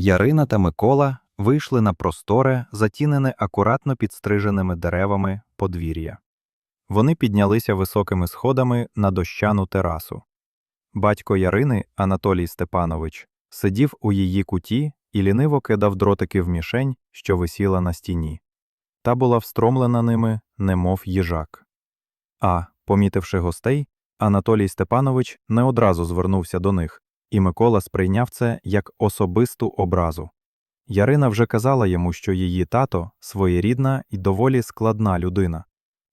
Ярина та Микола вийшли на просторе, затінене акуратно підстриженими деревами подвір'я. Вони піднялися високими сходами на дощану терасу. Батько Ярини, Анатолій Степанович, сидів у її куті і ліниво кидав дротики в мішень, що висіла на стіні. Та була встромлена ними, немов їжак. А, помітивши гостей, Анатолій Степанович не одразу звернувся до них, і Микола сприйняв це як особисту образу. Ярина вже казала йому, що її тато своєрідна і доволі складна людина,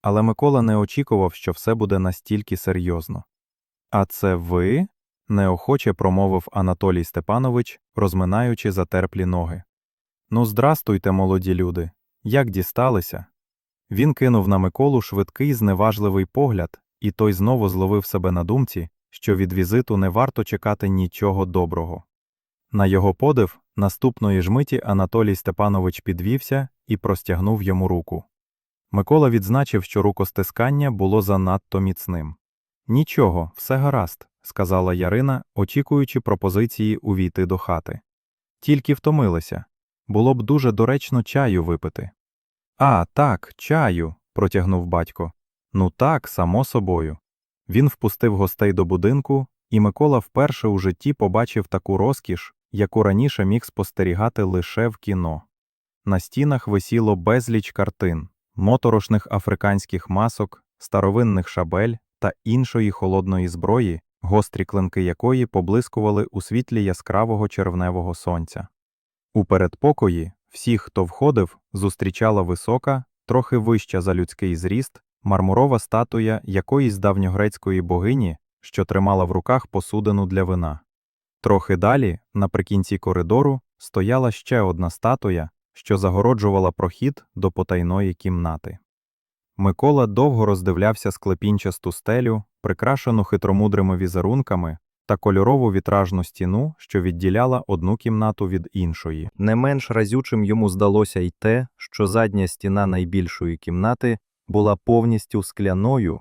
але Микола не очікував, що все буде настільки серйозно. А це ви? неохоче промовив Анатолій Степанович, розминаючи затерплі ноги. Ну, здрастуйте, молоді люди. Як дісталися? Він кинув на Миколу швидкий зневажливий погляд, і той знову зловив себе на думці, що від візиту не варто чекати нічого доброго. На його подив, наступної ж миті Анатолій Степанович підвівся і простягнув йому руку. Микола відзначив, що рукостискання було занадто міцним. Нічого, все гаразд, сказала Ярина, очікуючи пропозиції увійти до хати. Тільки втомилася. Було б дуже доречно чаю випити. А, так, чаю, протягнув батько. Ну так, само собою. Він впустив гостей до будинку, і Микола вперше у житті побачив таку розкіш, яку раніше міг спостерігати лише в кіно. На стінах висіло безліч картин, моторошних африканських масок, старовинних шабель та іншої холодної зброї, гострі клинки якої поблискували у світлі яскравого червневого сонця. У передпокої всіх, хто входив, зустрічала висока, трохи вища за людський зріст, мармурова статуя якоїсь давньогрецької богині, що тримала в руках посудину для вина. Трохи далі, наприкінці коридору, стояла ще одна статуя, що загороджувала прохід до потайної кімнати. Микола довго роздивлявся склепінчасту стелю, прикрашену хитромудрими візерунками та кольорову вітражну стіну, що відділяла одну кімнату від іншої. Не менш разючим йому здалося й те, що задня стіна найбільшої кімнати була повністю скляною,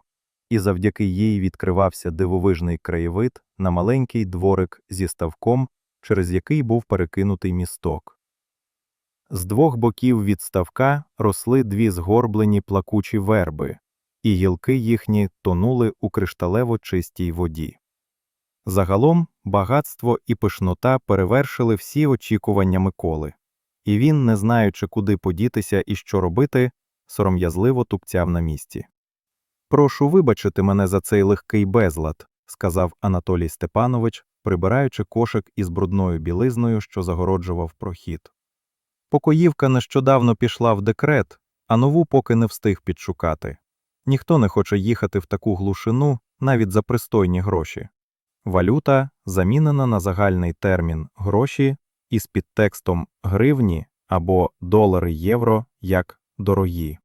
і завдяки їй відкривався дивовижний краєвид на маленький дворик зі ставком, через який був перекинутий місток. З двох боків від ставка росли дві згорблені плакучі верби, і гілки їхні тонули у кришталево чистій воді. Загалом багатство і пишнота перевершили всі очікування Миколи, і він, не знаючи, куди подітися і що робити, сором'язливо тупцяв на місці. Прошу вибачити мене за цей легкий безлад, сказав Анатолій Степанович, прибираючи кошик із брудною білизною, що загороджував прохід. Покоївка нещодавно пішла в декрет, а нову поки не встиг підшукати. Ніхто не хоче їхати в таку глушину навіть за пристойні гроші. Валюта замінена на загальний термін гроші із підтекстом гривні або долари євро як дорогі.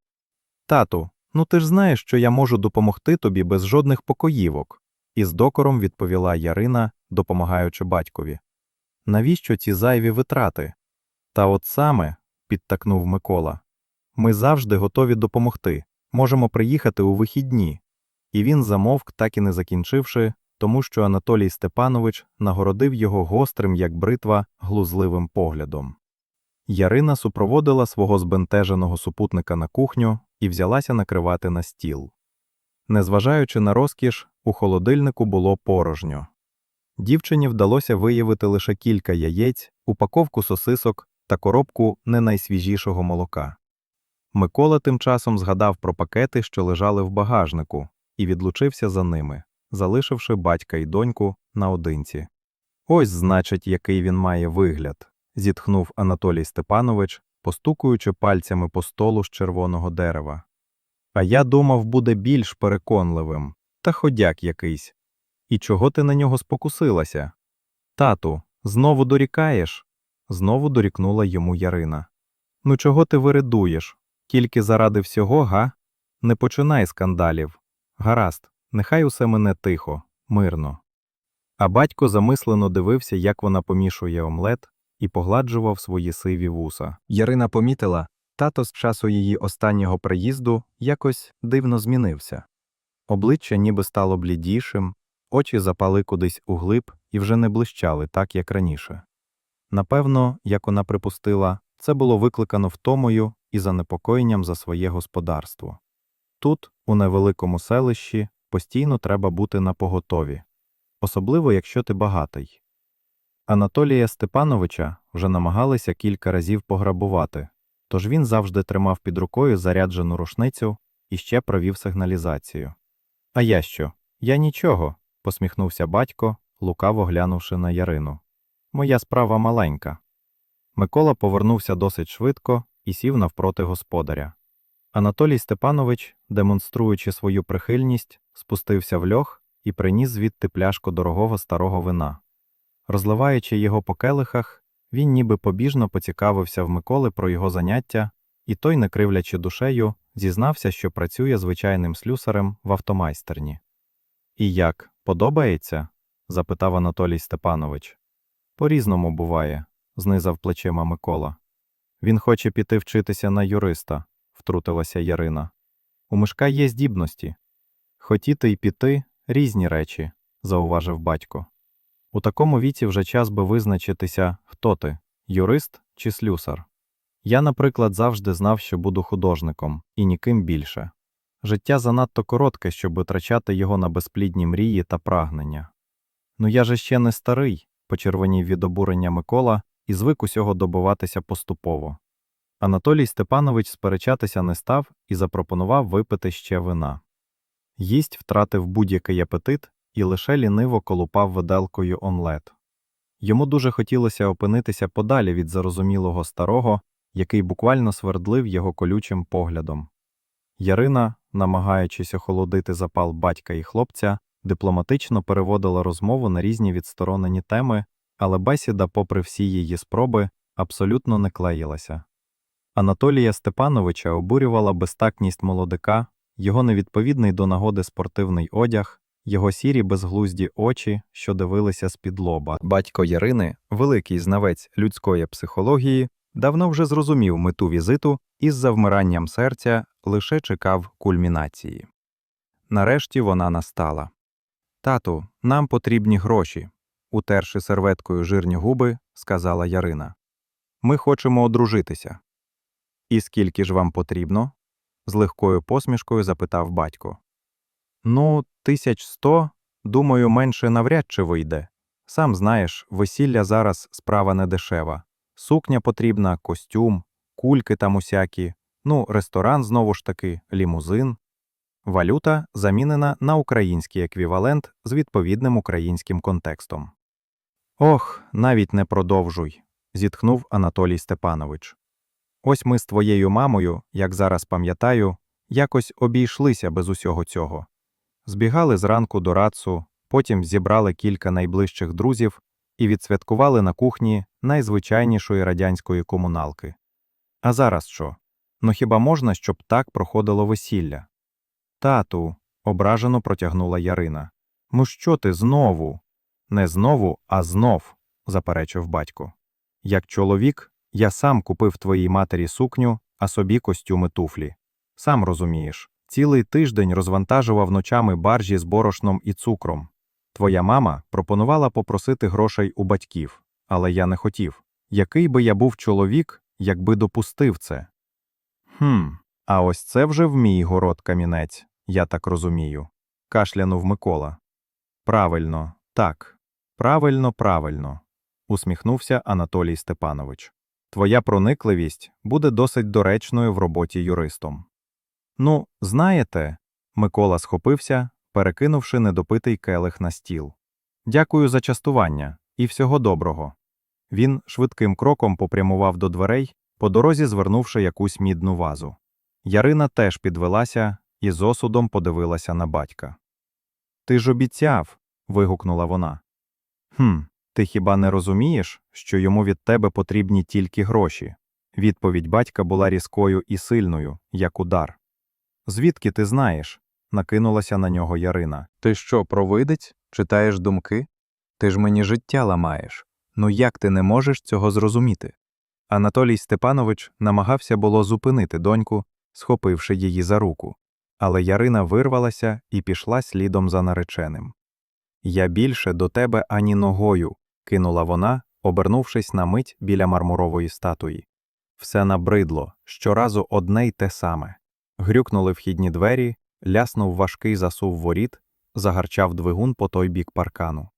Тату, ну ти ж знаєш, що я можу допомогти тобі без жодних покоївок, із докором відповіла Ярина, допомагаючи батькові. Навіщо ці зайві витрати? Та от саме, підтакнув Микола, ми завжди готові допомогти, можемо приїхати у вихідні. І він замовк, так і не закінчивши, тому що Анатолій Степанович нагородив його гострим, як бритва, глузливим поглядом. Ярина супроводила свого збентеженого супутника на кухню і взялася накривати на стіл. Незважаючи на розкіш, у холодильнику було порожньо. Дівчині вдалося виявити лише кілька яєць, упаковку сосисок та коробку не найсвіжішого молока. Микола тим часом згадав про пакети, що лежали в багажнику, і відлучився за ними, залишивши батька і доньку наодинці. Ось, значить, який він має вигляд, зітхнув Анатолій Степанович, постукуючи пальцями по столу з червоного дерева. А я думав, буде більш переконливим, та ходяк якийсь. І чого ти на нього спокусилася? Тату, знову дорікаєш? Знову дорікнула йому Ярина. Ну чого ти виридуєш? Тільки заради всього, га? Не починай скандалів. Гаразд, нехай усе мене тихо, мирно. А батько замислено дивився, як вона помішує омлет, і погладжував свої сиві вуса. Ярина помітила, тато з часу її останнього приїзду якось дивно змінився. Обличчя ніби стало блідішим, очі запали кудись углиб і вже не блищали так, як раніше. Напевно, як вона припустила, це було викликано втомою і занепокоєнням за своє господарство. Тут, у невеликому селищі, постійно треба бути напоготові, особливо якщо ти багатий. Анатолія Степановича вже намагалися кілька разів пограбувати, тож він завжди тримав під рукою заряджену рушницю і ще провів сигналізацію. А я що? Я нічого, посміхнувся батько, лукаво глянувши на Ярину. Моя справа маленька. Микола повернувся досить швидко і сів навпроти господаря. Анатолій Степанович, демонструючи свою прихильність, спустився в льох і приніс звідти пляшку дорогого старого вина. Розливаючи його по келихах, він ніби побіжно поцікавився в Миколи про його заняття, і той, не кривлячи душею, зізнався, що працює звичайним слюсарем в автомайстерні. І як, подобається? запитав Анатолій Степанович. По-різному буває, знизав плечима Микола. Він хоче піти вчитися на юриста, втрутилася Ярина. У Мишка є здібності. Хотіти й піти різні речі, зауважив батько. У такому віці вже час би визначитися, хто ти юрист чи слюсар. Я, наприклад, завжди знав, що буду художником, і ніким більше. Життя занадто коротке, щоб витрачати його на безплідні мрії та прагнення. Ну я же ще не старий, почервонів від обурення Микола і звик усього добиватися поступово. Анатолій Степанович сперечатися не став і запропонував випити ще вина. Їсть втратив будь-який апетит і лише ліниво колупав виделкою омлет. Йому дуже хотілося опинитися подалі від зарозумілого старого, який буквально свердлив його колючим поглядом. Ярина, намагаючись охолодити запал батька і хлопця, дипломатично переводила розмову на різні відсторонені теми, але бесіда, попри всі її спроби, абсолютно не клеїлася. Анатолія Степановича обурювала безтакність молодика, його невідповідний до нагоди спортивний одяг, його сірі безглузді очі, що дивилися з-під лоба. Батько Ярини, великий знавець людської психології, давно вже зрозумів мету візиту і з завмиранням серця лише чекав кульмінації. Нарешті вона настала. Тату, нам потрібні гроші, утерши серветкою жирні губи, сказала Ярина. Ми хочемо одружитися. І скільки ж вам потрібно? з легкою посмішкою запитав батько. Ну, тисяч сто, думаю, менше навряд чи вийде. Сам знаєш, весілля зараз справа не дешева. Сукня потрібна, костюм, кульки там усякі, ну, ресторан знову ж таки, лімузин. Валюта замінена на український еквівалент з відповідним українським контекстом. Ох, навіть не продовжуй, зітхнув Анатолій Степанович. Ось ми з твоєю мамою, як зараз пам'ятаю, якось обійшлися без усього цього. Збігали зранку до рацу, потім зібрали кілька найближчих друзів і відсвяткували на кухні найзвичайнішої радянської комуналки. А зараз що? Ну хіба можна, щоб так проходило весілля? Тату, ображено протягнула Ярина. Ну що ти знову? Не знову, а знов, заперечив батько. Як чоловік, я сам купив твоїй матері сукню, а собі костюми туфлі. Сам розумієш, цілий тиждень розвантажував ночами баржі з борошном і цукром. Твоя мама пропонувала попросити грошей у батьків, але я не хотів. Який би я був чоловік, якби допустив це? Хм, а ось це вже в мій город камінець, я так розумію. Кашлянув Микола. Правильно, так. Правильно, правильно, усміхнувся Анатолій Степанович. Твоя проникливість буде досить доречною в роботі юристом. Ну, знаєте, Микола схопився, перекинувши недопитий келих на стіл. Дякую за частування і всього доброго. Він швидким кроком попрямував до дверей, по дорозі звернувши якусь мідну вазу. Ярина теж підвелася і з осудом подивилася на батька. Ти ж обіцяв. вигукнула вона. Хм, ти хіба не розумієш, що йому від тебе потрібні тільки гроші? Відповідь батька була різкою і сильною, як удар. Звідки ти знаєш? накинулася на нього Ярина. Ти що, провидець? Читаєш думки? Ти ж мені життя ламаєш. Ну як ти не можеш цього зрозуміти? Анатолій Степанович намагався було зупинити доньку, схопивши її за руку. Але Ярина вирвалася і пішла слідом за нареченим. Я більше до тебе ані ногою, кинула вона обернувшись на мить біля мармурової статуї. Все набридло, щоразу одне й те саме. Грюкнули вхідні двері, ляснув важкий засув воріт, загарчав двигун по той бік паркану.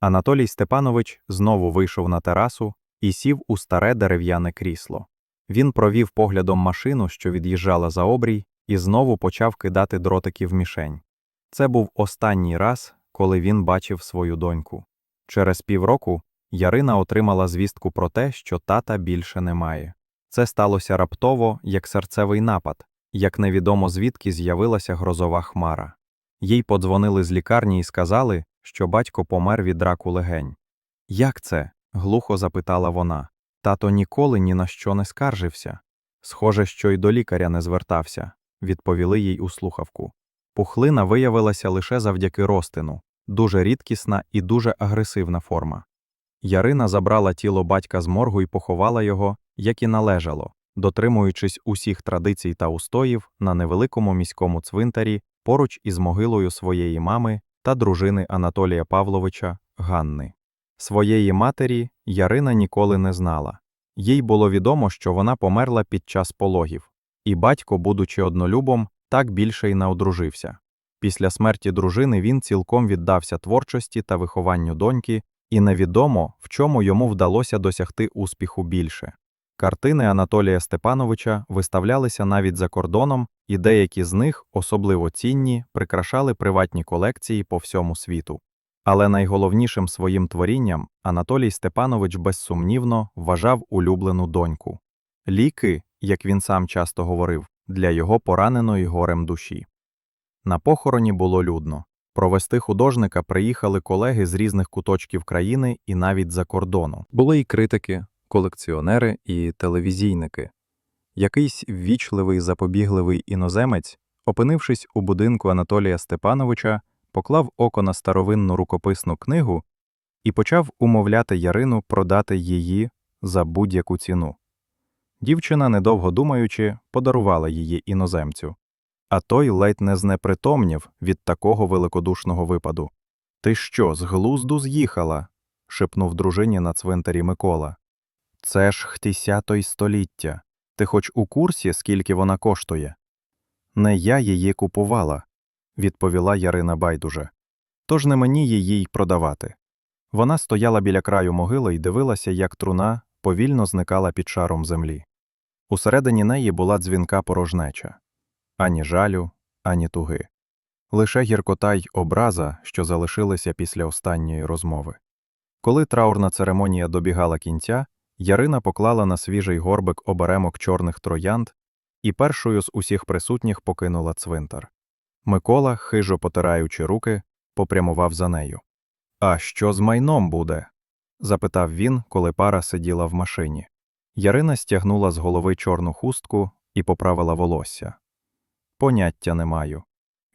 Анатолій Степанович знову вийшов на терасу і сів у старе дерев'яне крісло. Він провів поглядом машину, що від'їжджала за обрій, і знову почав кидати дротики в мішень. Це був останній раз, коли він бачив свою доньку. Через півроку Ярина отримала звістку про те, що тата більше немає. Це сталося раптово, як серцевий напад, як невідомо звідки з'явилася грозова хмара. Їй подзвонили з лікарні і сказали, що батько помер від раку легень. Як це? глухо запитала вона. Тато ніколи ні на що не скаржився. Схоже, що й до лікаря не звертався, відповіли їй у слухавку. Пухлина виявилася лише завдяки розтину, дуже рідкісна і дуже агресивна форма. Ярина забрала тіло батька з моргу і поховала його, як і належало, дотримуючись усіх традицій та устоїв на невеликому міському цвинтарі поруч із могилою своєї мами та дружини Анатолія Павловича Ганни. Своєї матері Ярина ніколи не знала. Їй було відомо, що вона померла під час пологів, і батько, будучи однолюбом, так більше й не одружився. Після смерті дружини він цілком віддався творчості та вихованню доньки, і невідомо, в чому йому вдалося досягти успіху більше. Картини Анатолія Степановича виставлялися навіть за кордоном, і деякі з них, особливо цінні, прикрашали приватні колекції по всьому світу. Але найголовнішим своїм творінням Анатолій Степанович безсумнівно вважав улюблену доньку. Ліки, як він сам часто говорив, для його пораненої горем душі. На похороні було людно. Провести художника приїхали колеги з різних куточків країни і навіть за кордону. Були й критики, колекціонери і телевізійники. Якийсь ввічливий запобігливий іноземець, опинившись у будинку Анатолія Степановича, поклав око на старовинну рукописну книгу і почав умовляти Ярину продати її за будь-яку ціну. Дівчина, недовго думаючи, подарувала її іноземцю. А той ледь не знепритомнів від такого великодушного випаду. Ти що, з глузду з'їхала? шепнув дружині на цвинтарі Микола. Це ж хтісято й століття. Ти хоч у курсі, скільки вона коштує? Не я її купувала, відповіла Ярина байдуже. Тож не мені її й продавати. Вона стояла біля краю могили і дивилася, як труна повільно зникала під шаром землі. Усередині неї була дзвінка порожнеча ані жалю, ані туги. Лише гіркота й образа, що залишилися після останньої розмови. Коли траурна церемонія добігала кінця, Ярина поклала на свіжий горбик оберемок чорних троянд і першою з усіх присутніх покинула цвинтар. Микола, хижо потираючи руки, попрямував за нею. А що з майном буде? запитав він, коли пара сиділа в машині. Ярина стягнула з голови чорну хустку і поправила волосся. Поняття не маю,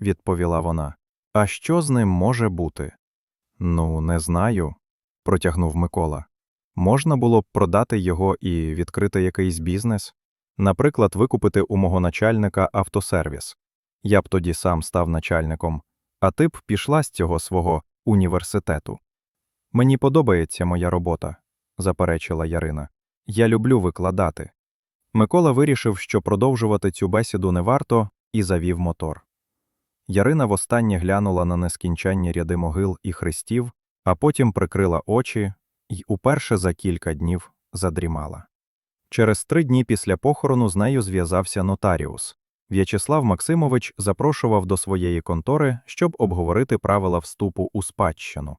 відповіла вона. А що з ним може бути? Ну, не знаю, протягнув Микола. Можна було б продати його і відкрити якийсь бізнес, наприклад, викупити у мого начальника автосервіс. Я б тоді сам став начальником, а ти б пішла з цього свого університету. Мені подобається моя робота, заперечила Ярина. Я люблю викладати. Микола вирішив, що продовжувати цю бесіду не варто, і завів мотор. Ярина востаннє глянула на нескінченні ряди могил і хрестів, а потім прикрила очі і уперше за кілька днів задрімала. Через три дні після похорону з нею зв'язався нотаріус. В'ячеслав Максимович запрошував до своєї контори, щоб обговорити правила вступу у спадщину.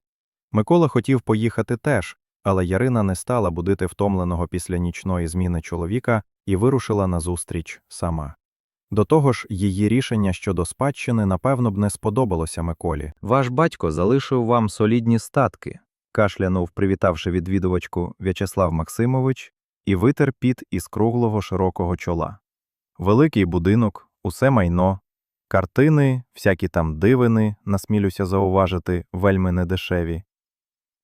Микола хотів поїхати теж, але Ярина не стала будити втомленого після нічної зміни чоловіка і вирушила назустріч сама. До того ж, її рішення щодо спадщини напевно б не сподобалося Миколі. Ваш батько залишив вам солідні статки, кашлянув, привітавши відвідувачку В'ячеслав Максимович, і витер піт із круглого широкого чола. Великий будинок, усе майно, картини, всякі там дивини, насмілюся зауважити, вельми недешеві.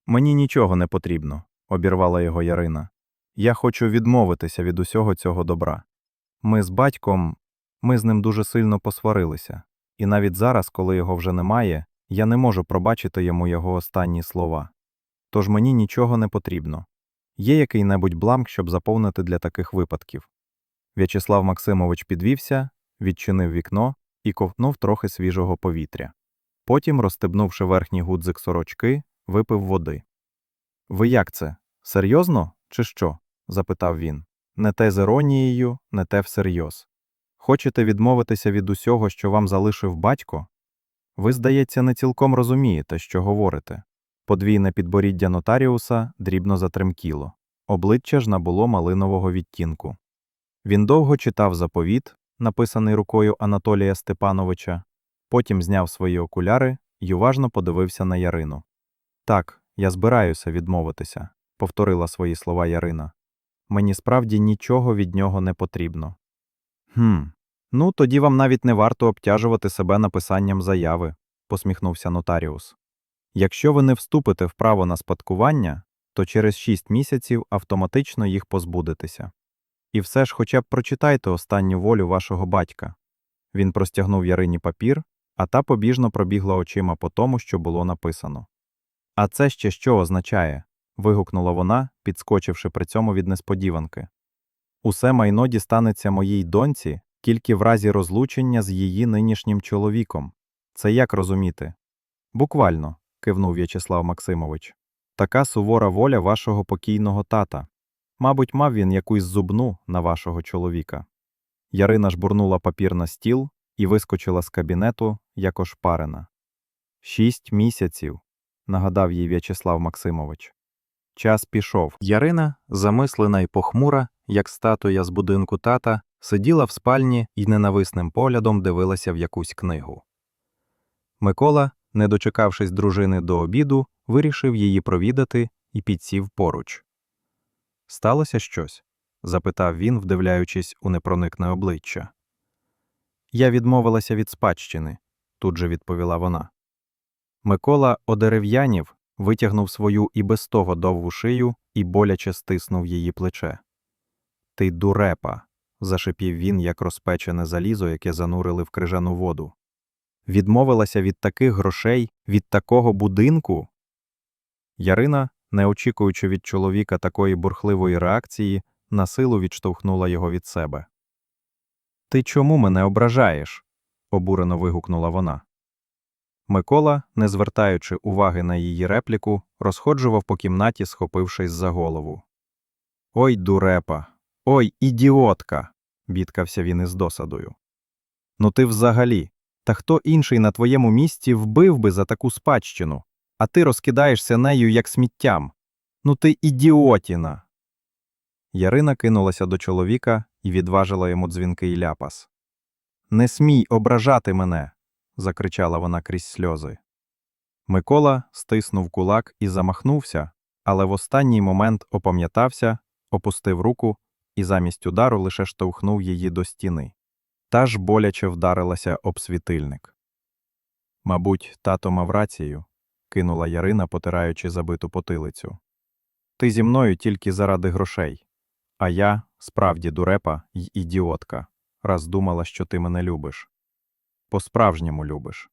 Мені нічого не потрібно, обірвала його Ярина. Я хочу відмовитися від усього цього добра. Ми з батьком, ми з ним дуже сильно посварилися, і навіть зараз, коли його вже немає, я не можу пробачити йому його останні слова. Тож мені нічого не потрібно. Є який-небудь бланк, щоб заповнити для таких випадків. В'ячеслав Максимович підвівся, відчинив вікно і ковтнув трохи свіжого повітря. Потім, розстебнувши верхній гудзик сорочки, випив води. Ви як це? Серйозно чи що? запитав він. Не те з іронією, не те всерйоз. Хочете відмовитися від усього, що вам залишив батько? Ви, здається, не цілком розумієте, що говорите. Подвійне підборіддя нотаріуса дрібно затремкіло. Обличчя ж набуло малинового відтінку. Він довго читав заповіт, написаний рукою Анатолія Степановича, потім зняв свої окуляри й уважно подивився на Ярину. Так, я збираюся відмовитися, повторила свої слова Ярина. Мені справді нічого від нього не потрібно. Хм, ну тоді вам навіть не варто обтяжувати себе написанням заяви, посміхнувся нотаріус. Якщо ви не вступите в право на спадкування, то через шість місяців автоматично їх позбудетеся. І все ж хоча б прочитайте останню волю вашого батька. Він простягнув Ярині папір, а та побіжно пробігла очима по тому, що було написано. А це ще що означає? вигукнула вона, підскочивши при цьому від несподіванки. Усе майно дістанеться моїй доньці тільки в разі розлучення з її нинішнім чоловіком. Це як розуміти? Буквально, кивнув В'ячеслав Максимович. Така сувора воля вашого покійного тата. Мабуть, мав він якусь зубну на вашого чоловіка. Ярина жбурнула папір на стіл і вискочила з кабінету, як ошпарена. Шість місяців, нагадав їй В'ячеслав Максимович. Час пішов. Ярина, замислена й похмура, як статуя з будинку тата, сиділа в спальні і ненависним поглядом дивилася в якусь книгу. Микола, не дочекавшись дружини до обіду, вирішив її провідати і підсів поруч. Сталося щось? запитав він, вдивляючись у непроникне обличчя. Я відмовилася від спадщини, тут же відповіла вона. Микола одерев'янів, витягнув свою і без того довгу шию і боляче стиснув її плече. Ти дурепа. зашипів він, як розпечене залізо, яке занурили в крижану воду. Відмовилася від таких грошей, від такого будинку. Ярина, не очікуючи від чоловіка такої бурхливої реакції, на силу відштовхнула його від себе. Ти чому мене ображаєш? обурено вигукнула вона. Микола, не звертаючи уваги на її репліку, розходжував по кімнаті, схопившись за голову. Ой, дурепа, ой, ідіотка. бідкався він із досадою. Ну ти взагалі, та хто інший на твоєму місці вбив би за таку спадщину, а ти розкидаєшся нею як сміттям. Ну ти ідіотіна. Ярина кинулася до чоловіка і відважила йому дзвінкий ляпас. Не смій ображати мене. закричала вона крізь сльози. Микола стиснув кулак і замахнувся, але в останній момент опам'ятався, опустив руку і замість удару лише штовхнув її до стіни. Та ж боляче вдарилася об світильник. Мабуть, тато мав рацію, кинула Ярина, потираючи забиту потилицю. Ти зі мною тільки заради грошей, а я, справді, дурепа й ідіотка, раз думала, що ти мене любиш. По-справжньому любиш.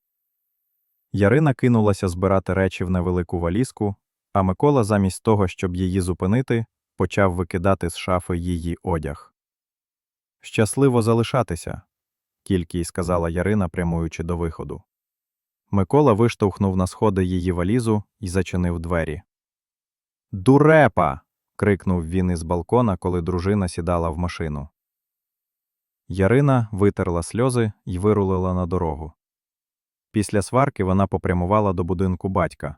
Ярина кинулася збирати речі в невелику валізку, а Микола, замість того, щоб її зупинити, почав викидати з шафи її одяг. Щасливо залишатися, тільки й сказала Ярина, прямуючи до виходу. Микола виштовхнув на сходи її валізу і зачинив двері. Дурепа. крикнув він із балкона, коли дружина сідала в машину. Ярина витерла сльози і вирулила на дорогу. Після сварки вона попрямувала до будинку батька.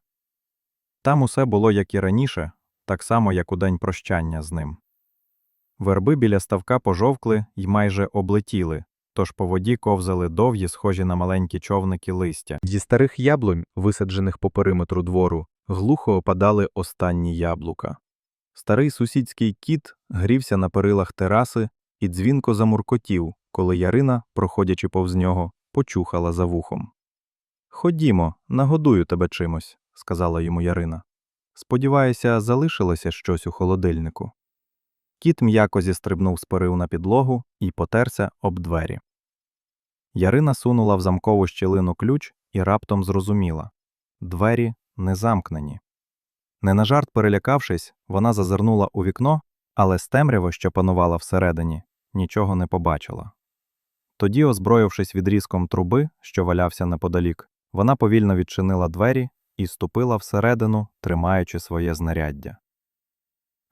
Там усе було як і раніше, так само, як у день прощання з ним. Верби біля ставка пожовкли й майже облетіли, тож по воді ковзали довгі, схожі на маленькі човники листя. Зі старих яблунь, висаджених по периметру двору, глухо опадали останні яблука. Старий сусідський кіт грівся на перилах тераси і дзвінко замуркотів, коли Ярина, проходячи повз нього, почухала за вухом. Ходімо, нагодую тебе чимось, сказала йому Ярина. Сподіваюся, залишилося щось у холодильнику. Кіт м'яко зістрибнув з перил на підлогу і потерся об двері. Ярина сунула в замкову щілину ключ і раптом зрозуміла двері не замкнені. Не на жарт перелякавшись, вона зазирнула у вікно, але з темряви, що панувала всередині, нічого не побачила. Тоді, озброївшись відрізком труби, що валявся неподалік, вона повільно відчинила двері і ступила всередину, тримаючи своє знаряддя.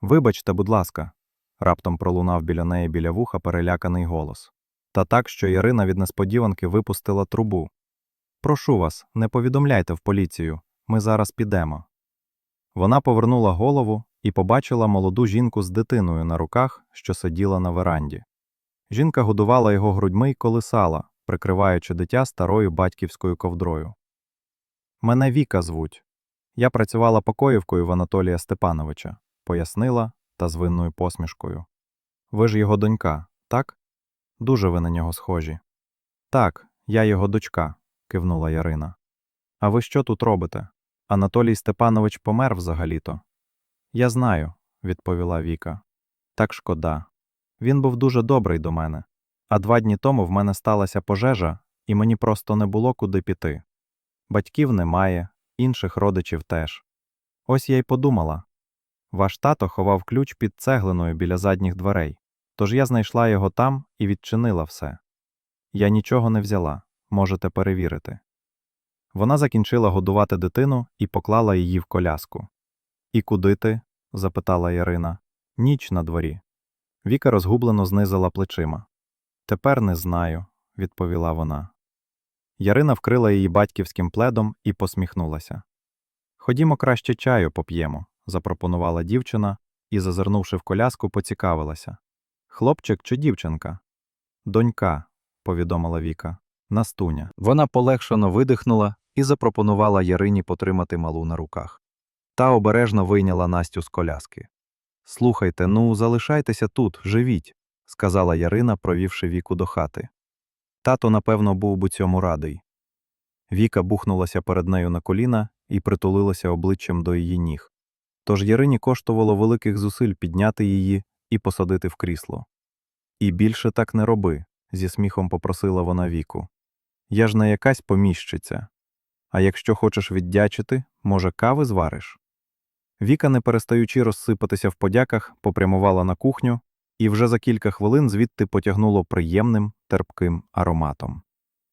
Вибачте, будь ласка, раптом пролунав біля неї біля вуха переляканий голос. Та так, що Ярина від несподіванки випустила трубу. Прошу вас, не повідомляйте в поліцію, ми зараз підемо. Вона повернула голову і побачила молоду жінку з дитиною на руках, що сиділа на веранді. Жінка годувала його грудьми й колисала, прикриваючи дитя старою батьківською ковдрою. Мене Віка звуть. Я працювала покоївкою в Анатолія Степановича, пояснила та з винною посмішкою. Ви ж його донька, так? Дуже ви на нього схожі. Так, я його дочка, кивнула Ярина. А ви що тут робите? Анатолій Степанович помер взагалі-то. Я знаю, відповіла Віка. Так шкода. Він був дуже добрий до мене. А два дні тому в мене сталася пожежа, і мені просто не було куди піти. Батьків немає, інших родичів теж. Ось я й подумала. Ваш тато ховав ключ під цеглиною біля задніх дверей, тож я знайшла його там і відчинила все. Я нічого не взяла, можете перевірити. Вона закінчила годувати дитину і поклала її в коляску. І куди ти? запитала Ярина. Ніч на дворі. Віка розгублено знизила плечима. Тепер не знаю, відповіла вона. Ярина вкрила її батьківським пледом і посміхнулася. Ходімо краще чаю поп'ємо, запропонувала дівчина і, зазирнувши в коляску, поцікавилася. Хлопчик чи дівчинка? Донька, повідомила Віка. Настуня. Вона полегшено видихнула і запропонувала Ярині потримати малу на руках. Та обережно вийняла Настю з коляски. Слухайте, ну, залишайтеся тут, живіть, сказала Ярина, провівши Віку до хати. Тато, напевно, був би цьому радий. Віка бухнулася перед нею на коліна і притулилася обличчям до її ніг. Тож Ярині коштувало великих зусиль підняти її і посадити в крісло. І більше так не роби, зі сміхом попросила вона Віку. Я ж не якась поміщиця. А якщо хочеш віддячити, може, кави звариш? Віка, не перестаючи розсипатися в подяках, попрямувала на кухню і вже за кілька хвилин звідти потягнуло приємним, терпким ароматом.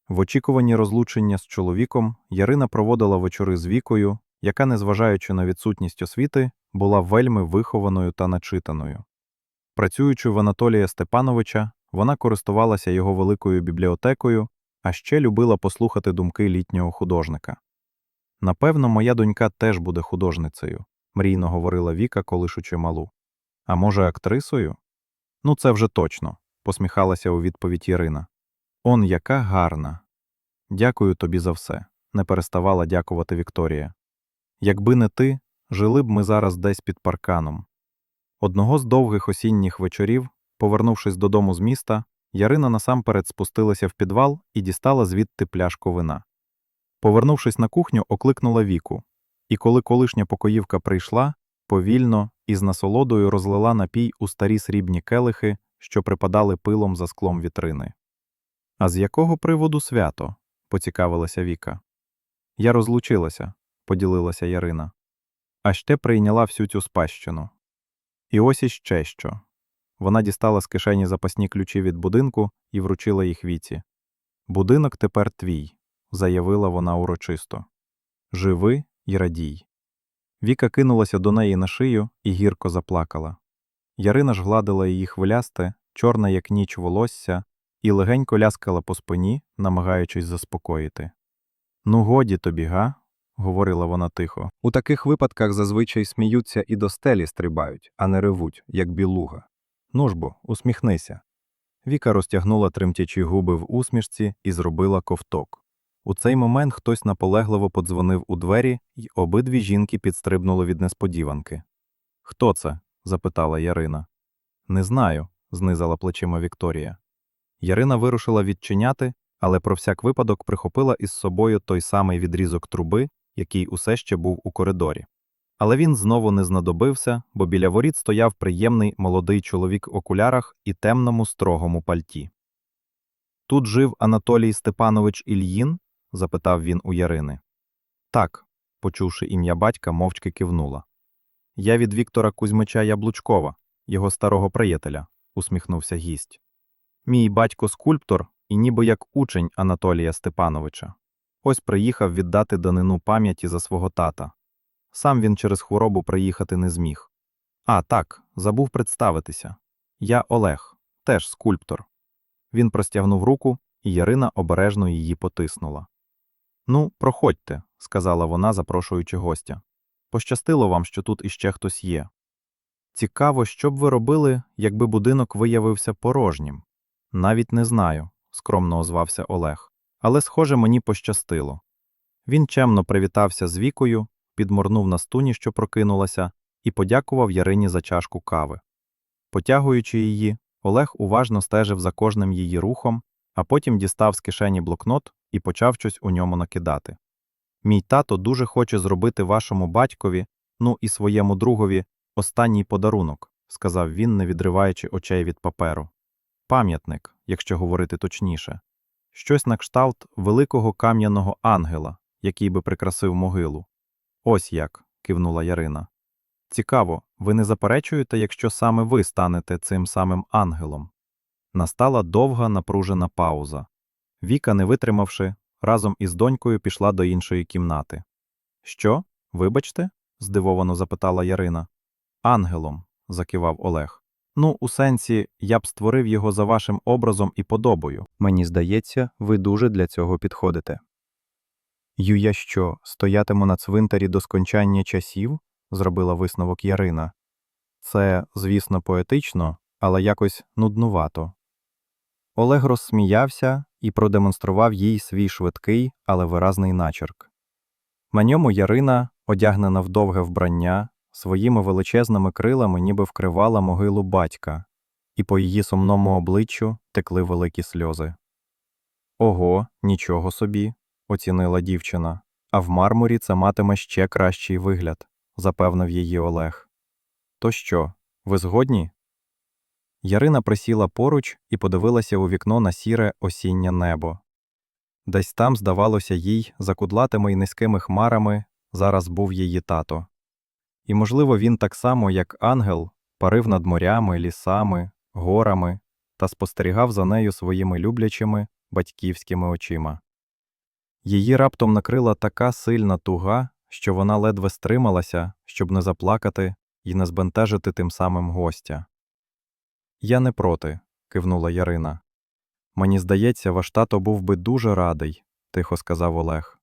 В очікуванні розлучення з чоловіком Ярина проводила вечори з Вікою, яка, незважаючи на відсутність освіти, була вельми вихованою та начитаною. Працюючи в Анатолія Степановича, вона користувалася його великою бібліотекою, а ще любила послухати думки літнього художника. Напевно, моя донька теж буде художницею, мрійно говорила Віка, колишучи малу. А може, актрисою? Ну, це вже точно, посміхалася у відповідь Ярина. Он яка гарна. Дякую тобі за все, не переставала дякувати Вікторія. Якби не ти, жили б ми зараз десь під парканом. Одного з довгих осінніх вечорів, повернувшись додому з міста, Ярина насамперед спустилася в підвал і дістала звідти пляшку вина. Повернувшись на кухню, окликнула Віку, і коли колишня покоївка прийшла, повільно і з насолодою розлила напій у старі срібні келихи, що припадали пилом за склом вітрини. А з якого приводу свято? поцікавилася Віка. Я розлучилася, поділилася Ярина. А ще прийняла всю цю спадщину. І ось іще що. Вона дістала з кишені запасні ключі від будинку і вручила їх віці. Будинок тепер твій, заявила вона урочисто. Живи і радій. Віка кинулася до неї на шию і гірко заплакала. Ярина ж гладила її хвилясте, чорне, як ніч волосся, і легенько ляскала по спині, намагаючись заспокоїти. Ну, годі тобі, га? Говорила вона тихо. У таких випадках зазвичай сміються і до стелі стрибають, а не ревуть, як білуга. Ну ж бо, усміхнися. Віка розтягнула тремтячі губи в усмішці і зробила ковток. У цей момент хтось наполегливо подзвонив у двері, й обидві жінки підстрибнули від несподіванки. Хто це? запитала Ярина. Не знаю, знизала плечима Вікторія. Ярина вирушила відчиняти, але про всяк випадок прихопила із собою той самий відрізок труби, який усе ще був у коридорі. Але він знову не знадобився, бо біля воріт стояв приємний молодий чоловік в окулярах і темному строгому пальті. Тут жив Анатолій Степанович Ільїн? запитав він у Ярини. Так, почувши ім'я батька, мовчки кивнула. Я від Віктора Кузьмича Яблучкова, його старого приятеля, усміхнувся гість. Мій батько скульптор і ніби як учень Анатолія Степановича. Ось приїхав віддати данину пам'яті за свого тата. Сам він через хворобу приїхати не зміг. А, так, забув представитися. Я Олег, теж скульптор. Він простягнув руку, і Ярина обережно її потиснула. Ну, проходьте, сказала вона, запрошуючи гостя. Пощастило вам, що тут іще хтось є. Цікаво, що б ви робили, якби будинок виявився порожнім. Навіть не знаю, скромно озвався Олег. Але, схоже, мені пощастило. Він чемно привітався з вікою, підморнув на стуні, що прокинулася, і подякував Ярині за чашку кави. Потягуючи її, Олег уважно стежив за кожним її рухом, а потім дістав з кишені блокнот і почав щось у ньому накидати. Мій тато дуже хоче зробити вашому батькові, ну і своєму другові, останній подарунок, сказав він, не відриваючи очей від паперу. Пам'ятник, якщо говорити точніше. Щось на кшталт великого кам'яного ангела, який би прикрасив могилу. Ось як, кивнула Ярина. Цікаво, ви не заперечуєте, якщо саме ви станете цим самим ангелом? Настала довга напружена пауза. Віка, не витримавши, разом із донькою пішла до іншої кімнати. Що? Вибачте? здивовано запитала Ярина. Ангелом, закивав Олег. Ну, у сенсі, я б створив його за вашим образом і подобою. Мені здається, ви дуже для цього підходите. Ю я що, стоятиму на цвинтарі до скончання часів? зробила висновок Ярина. Це, звісно, поетично, але якось нуднувато. Олег розсміявся і продемонстрував їй свій швидкий, але виразний начерк. На ньому Ярина, одягнена в довге вбрання, своїми величезними крилами ніби вкривала могилу батька, і по її сумному обличчю текли великі сльози. Ого, нічого собі, оцінила дівчина, а в мармурі це матиме ще кращий вигляд, запевнив її Олег. То що, ви згодні? Ярина присіла поруч і подивилася у вікно на сіре осіннє небо. Десь там, здавалося, їй, за кудлатими й низькими хмарами, зараз був її тато. І, можливо, він так само, як ангел, парив над морями, лісами, горами та спостерігав за нею своїми люблячими батьківськими очима. Її раптом накрила така сильна туга, що вона ледве стрималася, щоб не заплакати і не збентежити тим самим гостя. Я не проти, кивнула Ярина. Мені здається, ваш тато був би дуже радий, тихо сказав Олег.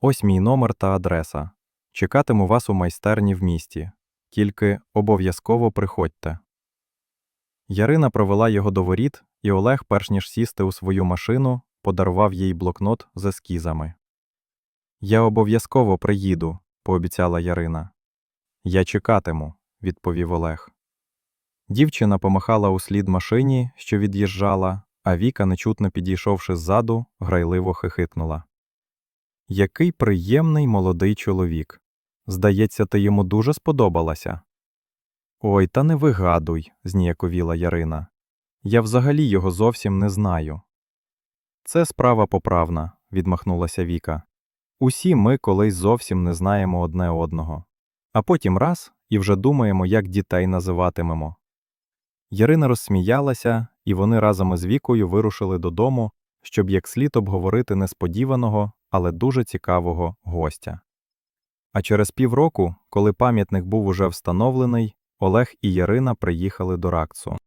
Ось мій номер та адреса. Чекатиму вас у майстерні в місті. Тільки обов'язково приходьте. Ярина провела його до воріт, і Олег, перш ніж сісти у свою машину, подарував їй блокнот з ескізами. Я обов'язково приїду, пообіцяла Ярина. Я чекатиму, відповів Олег. Дівчина помахала услід машині, що від'їжджала, а Віка, нечутно підійшовши ззаду, грайливо хихикнула. Який приємний молодий чоловік. Здається, ти йому дуже сподобалася. Ой, та не вигадуй, зніяковіла Ярина. Я взагалі його зовсім не знаю. Це справа поправна, відмахнулася Віка. Усі ми колись зовсім не знаємо одне одного. А потім раз і вже думаємо, як дітей називатимемо. Ярина розсміялася, і вони разом із Вікою вирушили додому, щоб як слід обговорити несподіваного, але дуже цікавого гостя. А через півроку, коли пам'ятник був уже встановлений, Олег і Ярина приїхали до Ракцу.